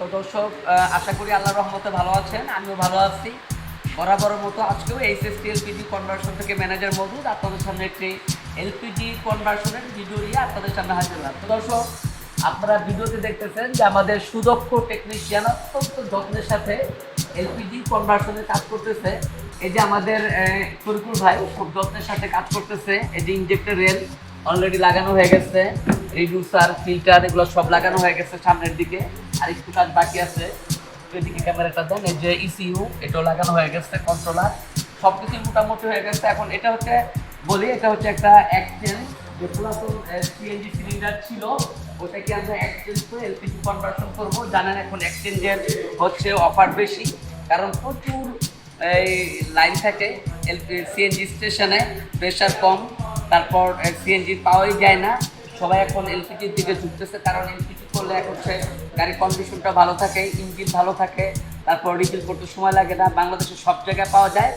তো দর্শক আশা করি আল্লাহ রহমতে ভালো আছেন, আমিও ভালো আছি। বরাবরের মতো আজকেও এইচএসটি এলপিজি কনভার্সন থেকে ম্যানেজার মজুদ, আপনাদের সামনে একটি এলপিজি কনভার্সনের ভিডিও নিয়ে আপনাদের সামনে হাজির হলাম। তো দর্শক, আপনারা ভিডিওতে দেখতেছেন যে আমাদের সুদক্ষ টেকনিশিয়ান অত্যন্ত যত্নের সাথে এলপিজি কনভার্সনের কাজ করতেছে। এই যে আমাদের ফরিকুল ভাই, খুব যত্নের সাথে কাজ করতেছে। এই যে ইনজেক্টর রেল অলরেডি লাগানো হয়ে গেছে। রিডিউসার ফিল্টার, এগুলো সব লাগানো হয়ে গেছে সামনের দিকে। আর একটু কাজ বাকি আছে। এদিকে ক্যামেরাটা দেন, এই যে ইসিইউ এটাও লাগানো হয়ে গেছে কন্ট্রোলার সব কিছু মোটামুটি হয়ে গেছে। এখন এটা হচ্ছে, বলি, এটা হচ্ছে একটা এক্সচেঞ্জ যে পুরাতন সিএনজি সিলিন্ডার ছিল। ওটাকে আমরা এক্সচেঞ্জ করে এলপিজি কনভার্সন করব। জানেন এখন এক্সচেঞ্জের হচ্ছে অফার বেশি। কারণ প্রচুর, এই লাইন থাকে এলপি সিএনজি স্টেশনে প্রেশার কম। তারপর সিএনজি পাওয়াই যায় না। সবাই এখন এলপিজির দিকে ঝুঁকতেছে, কারণ এলপিজি করলে এক হচ্ছে গাড়ির কন্ডিশনটা ভালো থাকে ইঞ্জিন ভালো থাকে, তারপর রিফিল করতে সময় লাগে না, বাংলাদেশে সব জায়গায় পাওয়া যায়।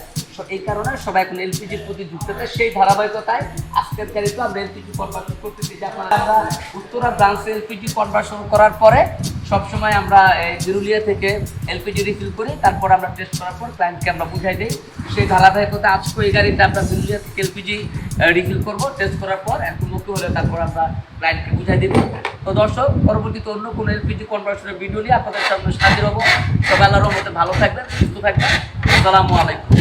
এই কারণে সবাই এখন এলপিজির প্রতি ঝুঁকতেছে। সেই ধারাবাহিকতায় আজকের গাড়িতে আমরা এলপিজি কনভার্সন করতেছি যে আপনারা আমরা উত্তরা ব্রাঞ্চে এলপিজি কনভার্সন করার পরে সবসময় আমরা এই বিরুলিয়া থেকে এলপিজি রিফিল করি, তারপর আমরা টেস্ট করার পর ক্লায়েন্টকে আমরা বুঝাই দিই। সেই ধারাবাহিকতা আজকে এই গাড়িটা আমরা বিরুলিয়া থেকে এলপিজি রিফিল করব টেস্ট করার পর একটু মুখে হলে তারপর আমরা ক্লায়েন্টকে বুঝাই দিব। তো দর্শক, পরবর্তীতে অন্য কোনো এলপিজি কনভার্সনের ভিডিও নিয়ে আপনাদের সামনে হাজির হব। সবাই আল্লাহর মধ্যে ভালো থাকবেন, সুস্থ থাকবেন। আসসালামু আলাইকুম।